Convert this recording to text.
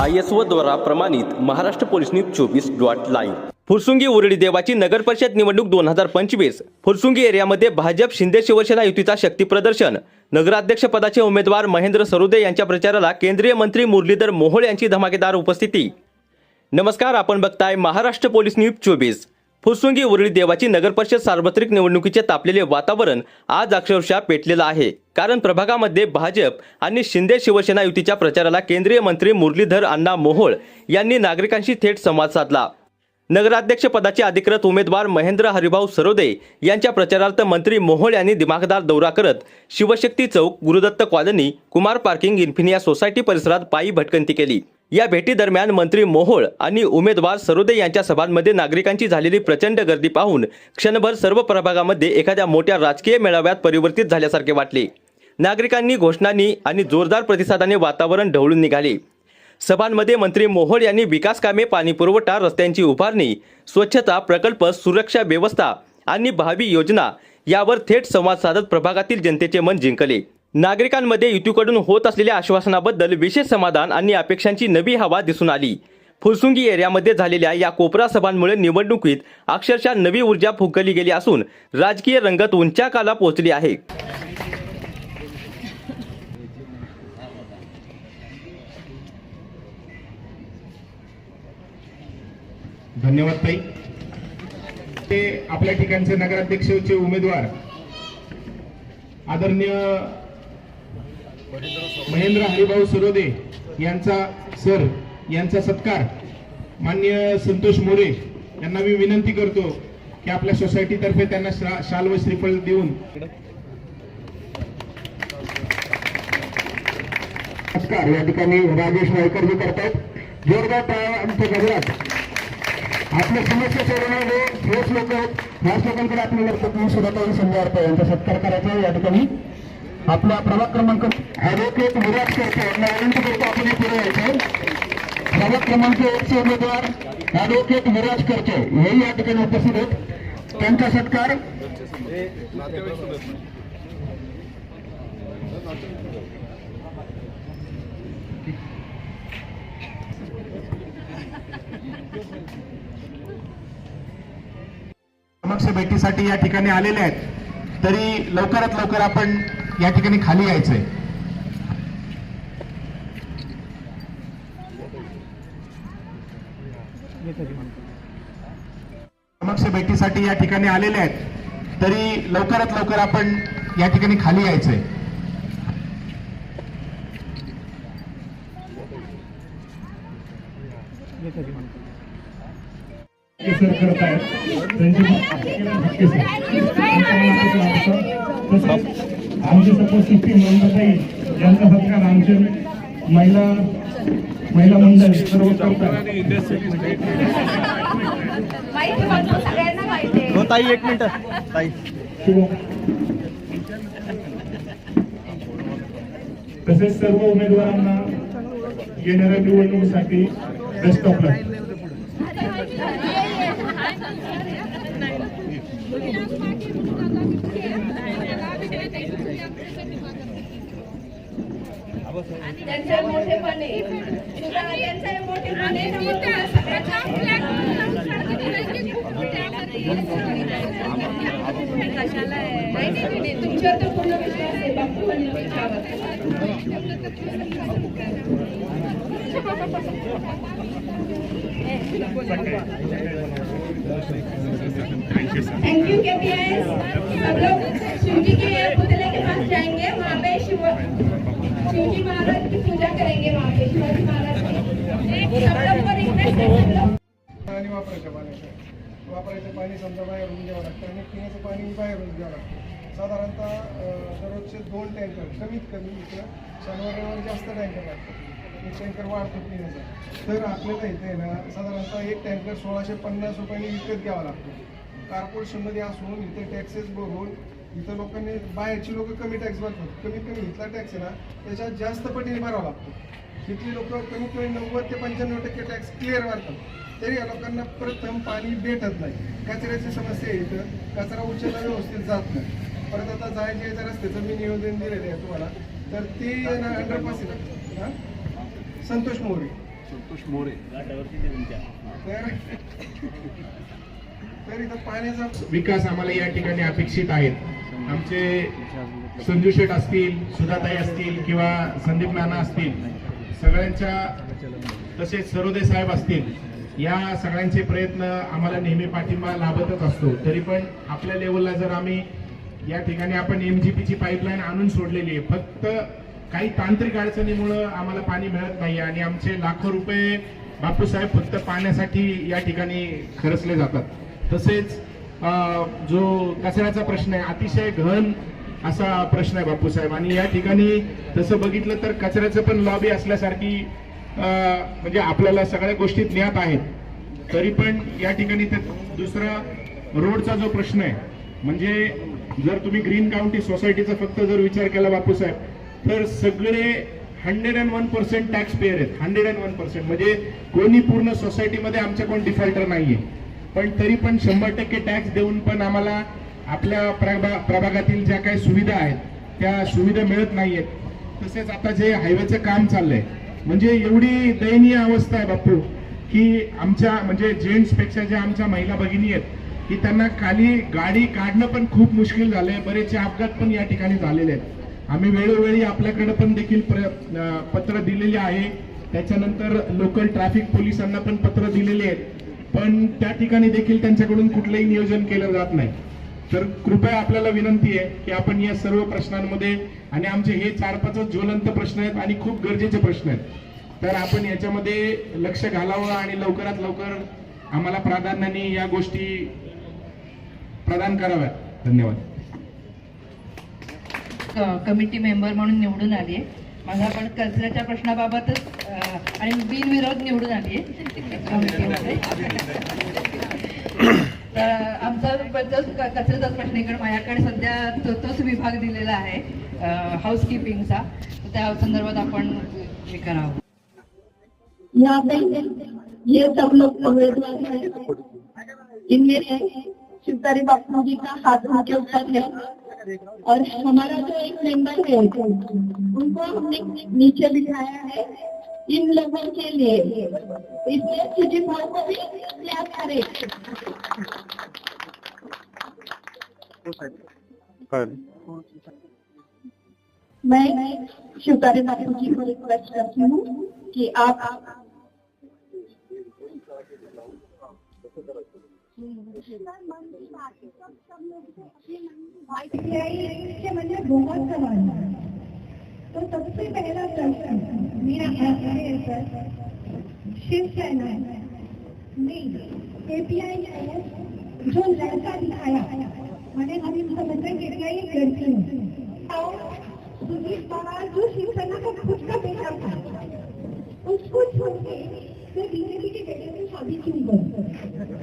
I S O द्वारा प्रमाणित Maharashtra police news चोवीस डॉट लाईव्ह. फुरसुंगी उरळी देवाची नगर परिषद निवडणूक दोन हजार पंचवीस. फुरसुंगी एरियामध्ये भाजप शिंदे शिवसेना युतीचा शक्ती प्रदर्शन. नगराध्यक्षपदाचे उमेदवार महेंद्र सरोदे यांच्या प्रचाराला केंद्रीय मंत्री मुरलीधर मोहोळ यांची धमाकेदार उपस्थिती. नमस्कार आपण बघताय महाराष्ट्र पोलीस न्यूज चोवीस. फुसुंगी उरळी देवाची नगरपरिषद सार्वत्रिक निवडणुकीचे तापलेले वातावरण आज अक्षरशः पेटलेलं आहे. कारण प्रभागामध्ये भाजप आणि शिंदे शिवसेना युतीच्या प्रचाराला केंद्रीय मंत्री मुरलीधर अण्णा मोहोळ यांनी नागरिकांशी थेट संवाद साधला. नगराध्यक्षपदाचे अधिकृत उमेदवार महेंद्र हरिभाऊ सरोदे यांच्या प्रचारार्थ मंत्री मोहोळ यांनी दिमागदार दौरा करत Shivshakti Chowk Gurudatt colony Kumar parking Infinia society परिसरात पायी भटकंती केली. या भेटीदरम्यान मंत्री मोहोळ आणि उमेदवार सरोदे यांच्या सभांमध्ये नागरिकांची झालेली प्रचंड गर्दी पाहून क्षणभर सर्व प्रभागामध्ये एखाद्या मोठ्या राजकीय मेळाव्यात परिवर्तित झाल्यासारखे वाटले. नागरिकांनी घोषणांनी आणि जोरदार प्रतिसादाने वातावरण ढवळून निघाले. सभांमध्ये मंत्री मोहोळ यांनी विकास कामे पाणीपुरवठा रस्त्यांची उभारणी स्वच्छता प्रकल्प सुरक्षा व्यवस्था आणि भावी योजना यावर थेट संवाद साधत प्रभागातील जनतेचे मन जिंकले. नागरिकांमध्ये युतीकडून होत असलेल्या आश्वासनाबद्दल विशेष समाधान आणि अपेक्षांची नवी हवा दिसून आली. फुरसुंगी एरियामध्ये झालेल्या या कोपरा सभांमुळे निवडणुकीत अक्षरशः नवी ऊर्जा फुंकली गेली असून राजकीय रंगत उंचाकाला पोहोचली आहे. धन्यवाद ताई. ते आपल्या ठिकाणचे नगराध्यक्षचे उमेदवार आदरणीय महेंद्र हरिभाऊ सरोदे यांचा सर यांचा सत्कार. मान्य संतोष मोरे यांना मी विनंती करतो की आपल्या सोसायटीतर्फे त्यांना शा- शाल व श्रीफळ देऊन. नमस्कार या ठिकाणी राजेश वायकर जे करतायत जोरदार टाळा आमच्या गजरात. आपल्या समस्या सोडवणारे ठोस लोक ह्याच लोकांकडे आपल्याला लक्ष देऊन यांचा सत्कार करायचा या ठिकाणी आपला प्रभाग क्रमांक ॲडव्होकेट विराज करतो यांना विनंती करतो आपण हे पुढे यायचं. प्रभाग क्रमांक एकचे उमेदवार ॲडव्होकेट विराज करतो हेही या ठिकाणी उपस्थित आहेत. त्यांचा सत्कार. समक्ष भेटीसाठी या ठिकाणी आलेले आहेत. तरी लवकरात लवकर आपण या ठिकाणी खाली यायचंय. समक्ष भेटीसाठी या ठिकाणी आलेले आहेत. तरी लवकरात लवकर आपण या ठिकाणी खाली यायचंय. सर आमचे सपोज सिस्टीम मंडळाई यांचा सत्कार आमचे महिला महिला मंडळ सर्व करतात. आहे ताई एक मिनिट. ताई. तसेच सर्व उमेदवारांना येणाऱ्या निवडणुकीसाठी बेस्ट ऑफ लक त्यांचे मोठेपणे सुद्धा त्यांचे मोठेपणे नमूद सगळ्यांना तुमच्यावर तर पूर्ण विश्वास आहे. बापू आणि तुमच्यावर thank you K P S सब लोग शिवजी के पुतले के पास जाएंगे वहाँ पे शिव शिवजी महाराज की पूजा करेंगे वहाँ पे शिवाजी महाराज की सब लोग को रिक्वेस्ट है सब लोग पाणी वापरायचं पाण्याचं वापरायचं पाणी समजा बाहेरून घ्यावं लागतं आणि पिण्याचं पाणी बाहेरून घ्यावं लागतं. साधारणतः दररोजचे दोन टँकर कमीत कमी इथं शनिवार रविवारी जास्त टँकर लागतात. एक टँकर वाढतो पिण्याचा. तर आपल्याला इथे आहे ना साधारणतः एक टँकर सोळाशे पन्नास रुपयांनी विकत घ्यावा लागतो. कॉर्पोरेशनमध्ये असून इथे टॅक्सेस भरून इथं लोकांनी बाहेरची लोक कमी टॅक्स भरतात. कमीत कमी इथला टॅक्स आहे ना त्याच्यात जास्त पटीने भरावा लागतो. इथली लोक कमीत कमी नव्वद ते पंच्याण्णव टक्के टॅक्स क्लिअर भरतात. तरी या लोकांना प्रथम पाणी भेटत नाही. कचऱ्याची समस्या आहे इथं. कचरा उचलला व्यवस्थित जात नाही. परत आता जायच्या यायच्या रस्त्याचं मी नियोजन दिलेलं आहे तुम्हाला. तर ते अंडरपास आहे ना हा? संतोष मोरे. संतोष मोरे. तर तर इथं पाण्याचा विकास आम्हाला या ठिकाणी अपेक्षित आहेत. आमचे संजू शेठ असतील सुधाताई असतील किंवा संदीप नाना असतील सगळ्यांच्या तसेच सरोदे साहेब असतील या सगळ्यांचे प्रयत्न आम्हाला नेहमी पाठिंबा लाभतच असतो. तरी पण आपल्या लेवलला जर आम्ही या ठिकाणी आपण एमजीपीची पाईपलाईन आणून सोडलेली आहे फक्त काही तांत्रिक अडचणीमुळं आम्हाला पाणी मिळत नाही आणि आमचे लाखो रुपये बापूसाहेब फक्त पाण्यासाठी या ठिकाणी खर्चले जातात. तसेच जो कचऱ्याचा प्रश्न आहे अतिशय घन असा प्रश्न आहे बापूसाहेब. आणि या ठिकाणी तसं बघितलं तर कचऱ्याचं पण लॉबी असल्यासारखी म्हणजे आपल्याला सगळ्या गोष्टी ज्ञात आहेत. तरी पण या ठिकाणी ते दुसरा रोडचा जो प्रश्न आहे म्हणजे जर तुम्ही ग्रीन काउंटी सोसायटीचा फक्त जर विचार केला बापूसाहेब तर सगळे hundred and one percent tax payer आहेत. हंड्रेड अँड वन पर्सेंट म्हणजे कोणी पूर्ण सोसायटीमध्ये आमच्या कोण डिफॉल्टर नाहीये. पण तरी पण शंभर टक्के टॅक्स देऊन पण आम्हाला आपल्या प्रभा प्रभागातील ज्या काही सुविधा आहेत त्या सुविधा मिळत नाहीयेत. तसेच आता जे हायवेचं काम चाललंय म्हणजे एवढी दयनीय अवस्था आहे बापू की आमच्या म्हणजे जेंट्सपेक्षा ज्या आमच्या महिला भगिनी आहेत की त्यांना खाली गाडी काढणं पण खूप मुश्किल झालंय. बरेचसे अपघात पण या ठिकाणी झालेले आहेत. आम्ही वेळोवेळी आपल्याकडे पण देखील प्र- पत्र दिलेले आहे. त्याच्यानंतर लोकल ट्रॅफिक पोलिसांना पण पत्र दिलेले आहेत. पण त्या ठिकाणी देखील त्यांच्याकडून कुठलंही नियोजन केलं जात नाही. तर कृपया आपल्याला विनंती आहे की आपण या सर्व प्रश्नांमध्ये आणि आमचे हे चार पाच ज्वलंत प्रश्न आहेत आणि खूप गरजेचे प्रश्न आहेत तर आपण याच्यामध्ये लक्ष घालावं आणि लवकरात लवकर आम्हाला प्राधान्याने या गोष्टी प्रदान कराव्यात. धन्यवाद. कमिटी मेंबर म्हणून निवडून आली आहे. माझा पण कचऱ्याच्या प्रश्नाबाबतच आणि बिनविरोध निवडून आली आहे. तर आमचा बद्दल क- कचऱ्याचाच प्रश्न आहे माझ्याकडे सध्या तो तोच विभाग दिलेला आहे हाऊसकीपिंगचा तर त्या संदर्भात आपण हे करावं. ये सब लोग उम्मीदवार हैं इनमें से शिवतारी बापू जी का हाथ उनके ऊपर है और हमारा जो एक मेंबर है, उनको हमने नीचे बिठाया है। इन लोगों के लिए इसलिए सुजीत भाव को भी याद करें। मैं शिवतारी बापू जी को रिक्वेस्ट करती हूँ कि आप बहुत सवाल। तो सबसे पहला प्रश्न मेरा आपसे है सर शिवसेना नहीं एपीआई है जो लड़का दिखाया मैंने हम इन समझते कि क्या ये लड़की है पवार जो शिवसेना का खुद का बेटा था उसको छोड़ के फिर बीजेपी के बेटे से शादी क्यों कर